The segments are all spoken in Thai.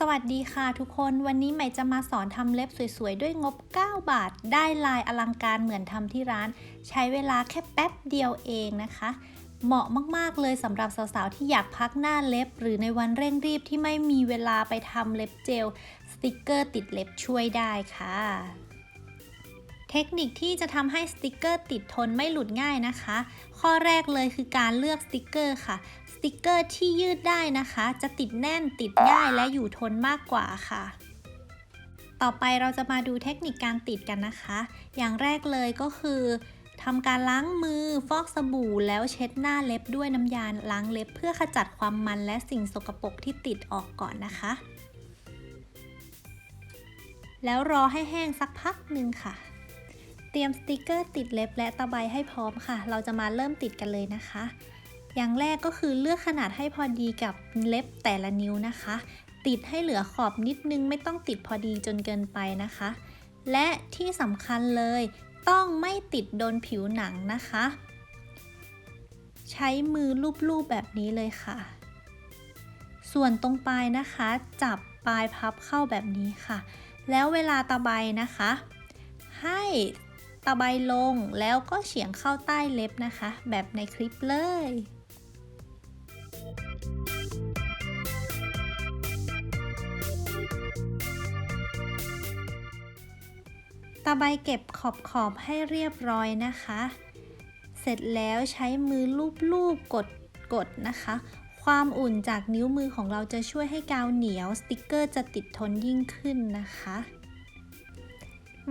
สวัสดีค่ะทุกคนวันนี้ใหม่จะมาสอนทำเล็บสวยๆ ด้วยงบ 9 บาท ได้ลายอลังการเหมือนทำที่ร้าน ใช้เวลาแค่แป๊บเดียวเองนะคะ เหมาะมากๆเลยสำหรับสาวๆ ที่อยากพักหน้าเล็บ หรือในวันเร่งรีบที่ไม่มีเวลาไปทำเล็บเจล สติกเกอร์ติดเล็บช่วยได้ค่ะ เทคนิคที่จะทำให้สติกเกอร์ติดทนไม่หลุดง่ายนะคะ ข้อแรกเลยคือการเลือกสติกเกอร์ค่ะ ติกเกอร์ที่ยืดได้นะคะ จะติดแน่นติดง่ายและอยู่ทนมากกว่าค่ะ ต่อไปเราจะมาดูเทคนิคการติดกันนะคะ อย่างแรกเลยก็คือทำการล้างมือฟอกสบู่แล้วเช็ดหน้าเล็บด้วยน้ำยาล้างเล็บ เพื่อขจัดความมันและสิ่งสกปรกที่ติดออกก่อนนะคะ แล้วรอให้แห้งสักพักหนึ่งค่ะ เตรียมสติกเกอร์ติดเล็บและตะไบให้พร้อมค่ะ เราจะมาเริ่มติดกันเลยนะคะ อย่างแรกก็คือเลือกขนาดให้พอดีกับเล็บแต่ละนิ้วนะคะ ติดให้เหลือขอบนิดนึงไม่ต้องติดพอดีจนเกินไปนะคะ และที่สำคัญเลยต้องไม่ติดโดนผิวหนังนะคะ ใช้มือลูบๆแบบนี้เลยค่ะ ส่วนตรงปลายนะคะ จับปลายพับเข้าแบบนี้ค่ะ แล้วเวลาตะไบนะคะ ให้ตะไบลงแล้วก็เฉียงเข้าใต้เล็บนะคะ แบบในคลิปเลย ตะไบเก็บขอบขอบให้เรียบร้อยนะคะ เสร็จแล้วใช้มือลูบๆกดกดนะคะ ความอุ่นจากนิ้วมือของเราจะช่วยให้กาวเหนียว สติกเกอร์จะติดทนยิ่งขึ้นนะคะ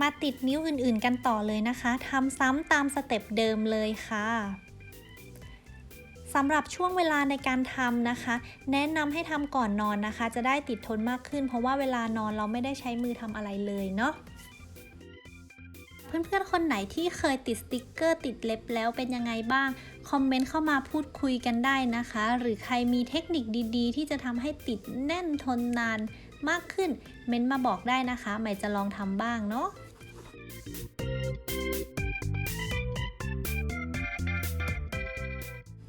มาติดนิ้วอื่นๆกันต่อเลยนะคะทำซ้ำตามสเต็ปเดิมเลยค่ะสำหรับช่วงเวลาในการทำนะคะ แนะนำให้ทำก่อนนอนนะคะ จะได้ติดทนมากขึ้น เพราะว่าเวลานอนเราไม่ได้ใช้มือทำอะไรเลยเนาะ เพื่อนๆ คนไหนที่เคยติดสติกเกอร์ติดเล็บแล้วเป็นยังไงบ้าง คอมเมนต์เข้ามาพูดคุยกันได้นะคะ หรือใครมีเทคนิคดีๆ ที่จะทำให้ติดแน่นทนนานมากขึ้น เม้นมาบอกได้นะคะ ใหม่จะลองทำบ้างเนาะ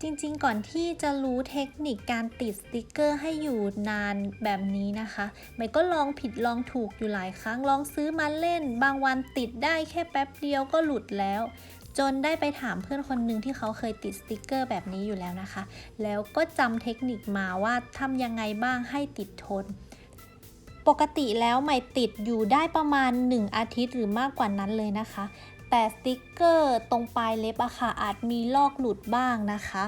จริงๆ ก่อนที่จะรู้เทคนิคการติดสติกเกอร์ให้อยู่นานแบบนี้นะคะใหม่ก็ลองผิดลองถูกอยู่หลายครั้ง ลองซื้อมาเล่น บางวันติดได้แค่แป๊บเดียวก็หลุดแล้ว จนได้ไปถามเพื่อนคนหนึ่งที่เขาเคยติดสติกเกอร์แบบนี้อยู่แล้วนะคะ แล้วก็จำเทคนิคมาว่าทำยังไงบ้างให้ติดทนปกติแล้วใหม่ติดอยู่ได้ประมาณ 1 อาทิตย์หรือมากกว่านั้นเลยนะคะ แต่สติกเกอร์ตรงปลายเล็บอะค่ะอาจมีลอกหลุดบ้างนะคะ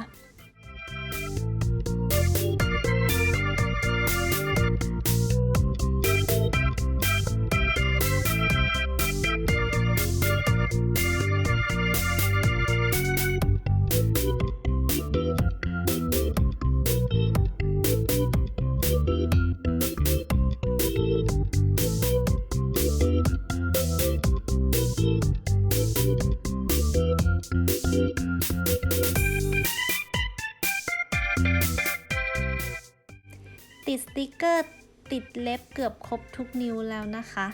ติดสติกเกอร์ติดเล็บเกือบครบทุกนิ้วแล้วนะคะ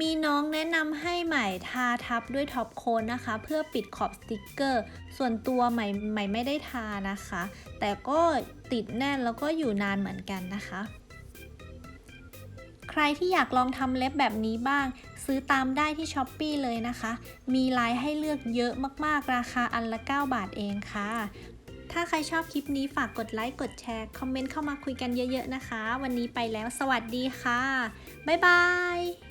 มีน้องแนะนำให้ใหม่ทาทับด้วยท็อปโคนนะคะ เพื่อปิดขอบสติกเกอร์ ส่วนตัวใหม่ใหม่ไม่ได้ทานะคะ แต่ก็ติดแน่นแล้วก็อยู่นานเหมือนกันนะคะ ใครที่อยากลองทำเล็บแบบนี้บ้าง ซื้อตามได้ที่ช้อปปีเลยนะคะ มีลายให้เลือกเยอะมากๆ ราคาอันละ 9 บาทเองค่ะ ถ้าใครชอบคลิปนี้ฝากกดไลค์ กดแชร์ คอมเมนต์เข้ามาคุยกันเยอะๆนะคะ วันนี้ไปแล้วสวัสดีค่ะ บ๊ายบาย